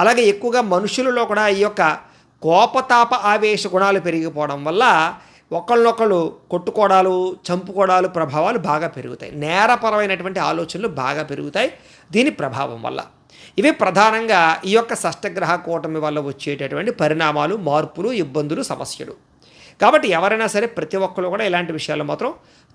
అలాగే ఎక్కువగా మనుషులలో కూడా ఈ యొక్క కోపతాప ఆవేశ గుణాలు పెరిగిపోవడం వల్ల ఒకళ్ళొకళ్ళు కొట్టుకోవడాలు చంపుకోవడాలు ప్రభావాలు బాగా పెరుగుతాయి. నేరపరమైనటువంటి ఆలోచనలు బాగా పెరుగుతాయి దీని ప్రభావం వల్ల. ఇవి ప్రధానంగా ఈ యొక్క షష్టగ్రహ కూటమి వల్ల వచ్చేటటువంటి పరిణామాలు మార్పులు ఇబ్బందులు సమస్యలు. కాబట్టి ఎవరైనా సరే ప్రతి ఒక్కరు కూడా ఇలాంటి విషయాలు మాత్రం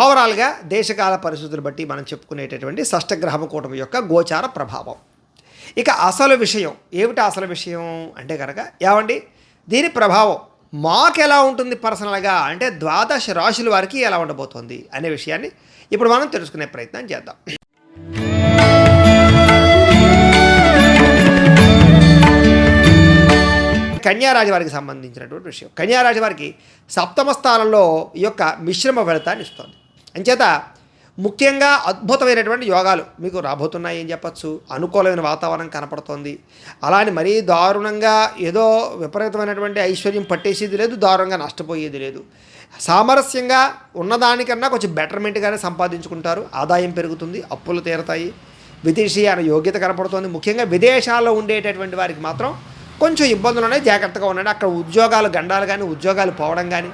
ఓవరాల్గా దేశకాల పరిస్థితులు బట్టి మనం చెప్పుకునేటటువంటి షష్టగ్రహం కూటమి యొక్క గోచార ప్రభావం. ఇక అసలు విషయం ఏమిటి అసలు విషయం అంటే కనుక ఏమండి? దీని ప్రభావం మాకు ఎలా ఉంటుంది పర్సనల్గా అంటే ద్వాదశ రాశుల వారికి ఎలా ఉండబోతోంది అనే విషయాన్ని ఇప్పుడు మనం తెలుసుకునే ప్రయత్నం చేద్దాం. కన్యారాశి వారికి సంబంధించినటువంటి విషయం. కన్యారాశి వారికి సప్తమ స్థానంలో ఈ యొక్క మిశ్రమ ఫలితాన్ని ఇస్తుంది. అంచేత ముఖ్యంగా అద్భుతమైనటువంటి యోగాలు మీకు రాబోతున్నాయి అని చెప్పచ్చు. అనుకూలమైన వాతావరణం కనపడుతోంది. అలానే మరీ దారుణంగా ఏదో విపరీతమైనటువంటి ఐశ్వర్యం పట్టేసేది లేదు దారుణంగా నష్టపోయేది లేదు. సామరస్యంగా ఉన్నదానికన్నా కొంచెం బెటర్మెంట్గానే సంపాదించుకుంటారు. ఆదాయం పెరుగుతుంది అప్పులు తీరతాయి. విదేశీయాన యోగ్యత కనపడుతోంది. ముఖ్యంగా విదేశాల్లో ఉండేటటువంటి వారికి మాత్రం కొంచెం ఇబ్బందులు ఉన్నాయి. జాగ్రత్తగా ఉండండి. అక్కడ ఉద్యోగాలు గండాలు కానీ ఉద్యోగాలు పోవడం కానీ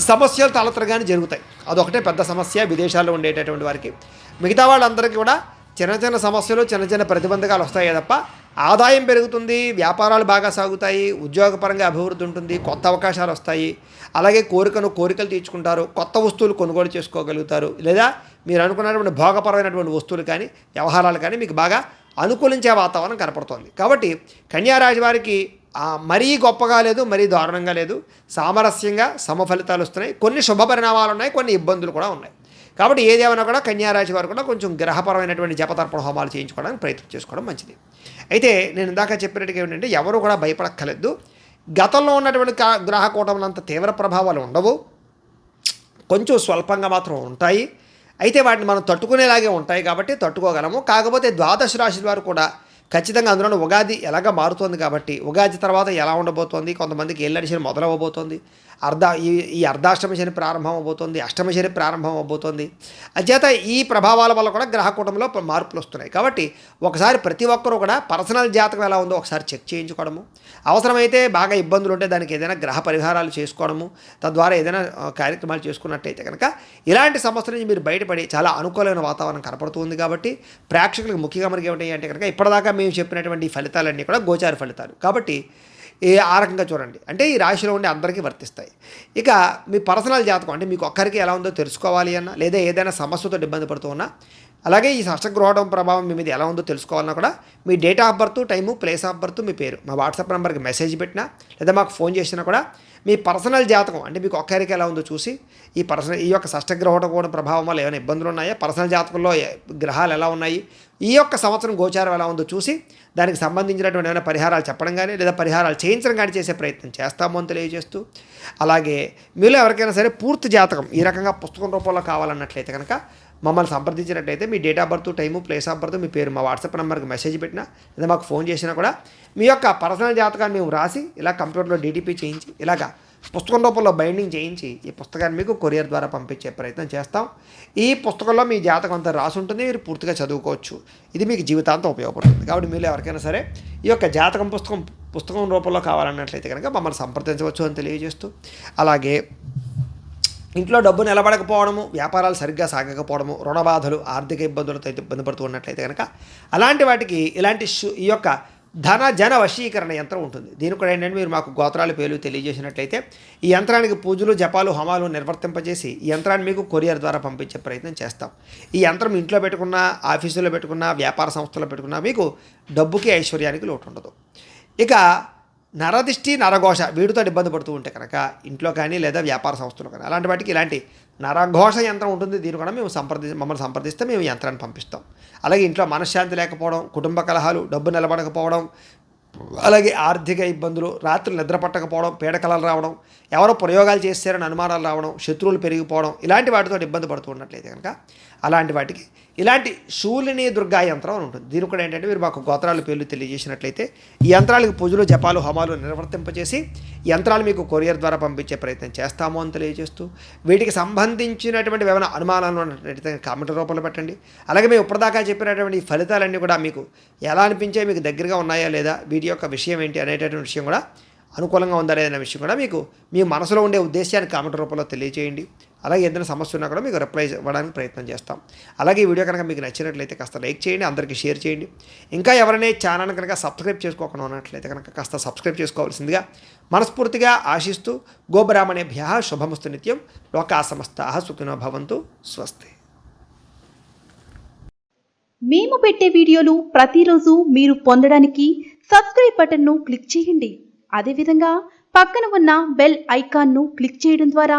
సమస్యలు తలతర కానీ జరుగుతాయి. అదొకటే పెద్ద సమస్య విదేశాల్లో ఉండేటటువంటి వారికి. మిగతా వాళ్ళందరికీ కూడా చిన్న చిన్న సమస్యలు చిన్న చిన్న ప్రతిబంధకాలు వస్తాయి తప్ప ఆదాయం పెరుగుతుంది వ్యాపారాలు బాగా సాగుతాయి ఉద్యోగపరంగా అభివృద్ధి ఉంటుంది కొత్త అవకాశాలు వస్తాయి. అలాగే కోరికను కోరికలు తీర్చుకుంటారు కొత్త వస్తువులు కొనుగోలు చేసుకోగలుగుతారు. లేదా మీరు అనుకున్నటువంటి భోగపరమైనటువంటి వస్తువులు కానీ వ్యవహారాలు కానీ మీకు బాగా అనుకూలించే వాతావరణం కనపడుతోంది. కాబట్టి కన్యారాశి వారికి మరీ గొప్పగా లేదు మరీ దారుణంగా లేదు. సామరస్యంగా సమఫలితాలు వస్తున్నాయి. కొన్ని శుభ పరిణామాలు ఉన్నాయి కొన్ని ఇబ్బందులు కూడా ఉన్నాయి. కాబట్టి ఏదేమైనా కూడా కన్యారాశి వారు కూడా కొంచెం గ్రహపరమైనటువంటి జపతర్పణ హోమాలు చేయించుకోవడానికి ప్రయత్నం చేసుకోవడం మంచిది. అయితే నేను ఇందాక చెప్పినట్టుగా ఏంటంటే ఎవరు కూడా భయపడక్కర్లేదు. గతంలో ఉన్నటువంటి గ్రహ కూటములు అంత తీవ్ర ప్రభావాలు ఉండవు. కొంచెం స్వల్పంగా మాత్రం ఉంటాయి. అయితే వాటిని మనం తట్టుకునేలాగే ఉంటాయి కాబట్టి తట్టుకోగలము. కాకపోతే ద్వాదశ రాశి వారు కూడా ఖచ్చితంగా అందులోనూ ఉగాది ఎలాగ మారుతోంది కాబట్టి ఉగాది తర్వాత ఎలా ఉండబోతోంది కొంతమందికి ఏళ్ళడిషన్ మొదలవ్వబోతోంది మొదలవబోతోంది అర్ధ ఈ ఈ అర్ధాష్టమ శని ప్రారంభం అవబోతోంది అష్టమ శని ప్రారంభం అవబోతోంది అంచేత ఈ ప్రభావాల వల్ల కూడా గ్రహ కూటంలో మార్పులు వస్తున్నాయి. కాబట్టి ఒకసారి ప్రతి ఒక్కరూ కూడా పర్సనల్ జాతకం ఎలా ఉందో ఒకసారి చెక్ చేయించుకోవడము. అవసరమైతే బాగా ఇబ్బందులు ఉంటే దానికి ఏదైనా గ్రహ పరిహారాలు చేసుకోవడము తద్వారా ఏదైనా కార్యక్రమాలు చేసుకున్నట్టయితే కనుక ఇలాంటి సమస్యల నుంచి మీరు బయటపడి చాలా అనుకూలమైన వాతావరణం కనపడుతుంది కాబట్టి ప్రేక్షకులకు ముఖ్యంగా మనకి ఏమిటి అంటే కనుక ఇప్పటిదాకా మేము చెప్పినటువంటి ఫలితాలన్నీ కూడా గోచార ఫలితాలు. కాబట్టి ఏ ఆ రకంగా చూడండి. అంటే ఈ రాశిలో ఉండే అందరికీ వర్తిస్తాయి. ఇక మీ పర్సనల్ జాతకం అంటే మీకు ఒక్కరికి ఎలా ఉందో తెలుసుకోవాలి అన్నా లేదా ఏదైనా సమస్యతో ఇబ్బంది పడుతూ ఉన్నా అలాగే ఈ షష్టగ్రహణం ప్రభావం మీ మీద ఎలా ఉందో తెలుసుకోవాలన్నా కూడా మీ date of birth time place of birth మీ పేరు. మా వాట్సాప్ నెంబర్కి మెసేజ్ పెట్టినా లేదా మాకు ఫోన్ చేసినా కూడా మీ పర్సనల్ జాతకం అంటే మీకు ఒక్కరికి ఎలా ఉందో చూసి ఈ పర్సనల్ ఈ యొక్క షష్టగ్రహణ కూడా ప్రభావం వల్ల ఏమైనా ఇబ్బందులు ఉన్నాయా? పర్సనల్ జాతకంలో గ్రహాలు ఎలా ఉన్నాయి? ఈ యొక్క సంవత్సరం గోచారం ఎలా ఉందో చూసి దానికి సంబంధించినటువంటి ఏమైనా పరిహారాలు చెప్పడం కానీ లేదా పరిహారాలు చేయించడం కానీ చేసే ప్రయత్నం చేస్తాము అని తెలియజేస్తూ అలాగే మీలో ఎవరికైనా సరే పూర్తి జాతకం ఈ రకంగా పుస్తకం రూపంలో కావాలన్నట్లయితే కనుక మమ్మల్ని సంప్రదించినట్లయితే మీ date of birth time place of birth మీ పేరు మా వాట్సాప్ నెంబర్కి మెసేజ్ పెట్టినా లేదా మాకు ఫోన్ చేసినా కూడా మీ యొక్క పర్సనల్ జాతకాన్ని మేము రాసి ఇలా కంప్యూటర్లో డీటీపీ చేయించి ఇలాగా పుస్తకం రూపంలో బైండింగ్ చేయించి ఈ పుస్తకాన్ని మీకు కొరియర్ ద్వారా పంపించే ప్రయత్నం చేస్తాం. ఈ పుస్తకంలో మీ జాతకం అంతా రాసి ఉంటుంది. మీరు పూర్తిగా చదువుకోవచ్చు. ఇది మీకు జీవితాంతం ఉపయోగపడుతుంది. కాబట్టి మీరు ఎవరికైనా సరే ఈ యొక్క జాతకం పుస్తకం పుస్తకం రూపంలో కావాలన్నట్లయితే కనుక మమ్మల్ని సంప్రదించవచ్చు అని తెలియజేస్తూ అలాగే ఇంట్లో డబ్బు నిలబడకపోవడము వ్యాపారాలు సరిగ్గా సాగకపోవడము రుణబాధలు ఆర్థిక ఇబ్బందులతో అయితే ఇబ్బంది పడుతూ ఉన్నట్లయితే కనుక అలాంటి వాటికి ఇలాంటి ఈ యొక్క ధన జన వశీకరణ యంత్రం ఉంటుంది. దీనికి కూడా ఏంటంటే మీరు మాకు గోత్రాల పేర్లు తెలియజేసినట్లయితే ఈ యంత్రానికి పూజలు జపాలు హోమాలు నిర్వర్తింపజేసి ఈ యంత్రాన్ని మీకు కొరియర్ ద్వారా పంపించే ప్రయత్నం చేస్తాం. ఈ యంత్రం ఇంట్లో పెట్టుకున్న ఆఫీసులో పెట్టుకున్న వ్యాపార సంస్థలో పెట్టుకున్న మీకు డబ్బుకి ఐశ్వర్యానికి లోటు ఉండదు ఇక నరదిష్టి నరఘోష వీటితో ఇబ్బంది పడుతూ ఉంటే కనుక ఇంట్లో కానీ లేదా వ్యాపార సంస్థలు కానీ అలాంటి వాటికి ఇలాంటి నరఘోష యంత్రం ఉంటుంది. దీని కూడా మేము సంప్రది మమ్మల్ని సంప్రదిస్తే మేము యంత్రాన్ని పంపిస్తాం. అలాగే ఇంట్లో మనశ్శాంతి లేకపోవడం కుటుంబ కలహాలు డబ్బు నిలబడకపోవడం అలాగే ఆర్థిక ఇబ్బందులు రాత్రులు నిద్ర పట్టకపోవడం పీడకలలు రావడం ఎవరో ప్రయోగాలు చేస్తారని అనుమానాలు రావడం శత్రువులు పెరిగిపోవడం ఇలాంటి వాటితో ఇబ్బంది పడుతూ ఉన్నట్లయితే కనుక అలాంటి వాటికి. ఇలాంటి శూలిని దుర్గా యంత్రం అని ఉంటుంది. దీని కూడా ఏంటంటే మీరు మాకు గోత్రాల పేర్లు తెలియజేసినట్లయితే ఈ యంత్రాలకు పూజలు జపాలు హోమాలు నిర్వర్తింపజేసి యంత్రాలు మీకు కొరియర్ ద్వారా పంపించే ప్రయత్నం చేస్తాము అని తెలియజేస్తూ వీటికి సంబంధించినటువంటి ఏమైనా అనుమానాలు ఉన్నట్లయితే కామెంట్ రూపంలో పెట్టండి. అలాగే మేము ఇప్పటిదాకా చెప్పినటువంటి ఫలితాలన్నీ కూడా మీకు ఎలా అనిపించే మీకు దగ్గరగా ఉన్నాయా లేదా వీటి యొక్క విషయం ఏంటి అనేటటువంటి విషయం కూడా అనుకూలంగా ఉందా లేదనే విషయం కూడా మీకు మీ మనసులో ఉండే ఉద్దేశాన్ని కామెంట్ రూపంలో తెలియజేయండి. అలాగే ఏదైనా సమస్య ఉన్నా కూడా మీకు రిప్లై ఇవ్వడానికి ప్రయత్నం చేస్తాం. అలాగే ఈ వీడియో కనుక మీకు నచ్చినట్లయితే కాస్త లైక్ చేయండి అందరికీ షేర్ చేయండి. ఇంకా ఎవరైనా ఛానల్ కనుక సబ్స్క్రైబ్ చేసుకోకుండా ఉన్నట్లయితే కనుక కాస్త సబ్స్క్రైబ్ చేసుకోవాల్సిందిగా మనస్ఫూర్తిగా ఆశిస్తూ గోబ్రాహ్మణేభ్య శుభమస్తు నిత్యం. లోకా సమస్త సుఖినో భవంతు. స్వస్తి. మేము పెట్టే వీడియోలు ప్రతిరోజు మీరు పొందడానికి సబ్స్క్రైబ్ బటన్ను క్లిక్ చేయండి. అదేవిధంగా పక్కన ఉన్న బెల్ ఐకాన్ను క్లిక్ చేయడం ద్వారా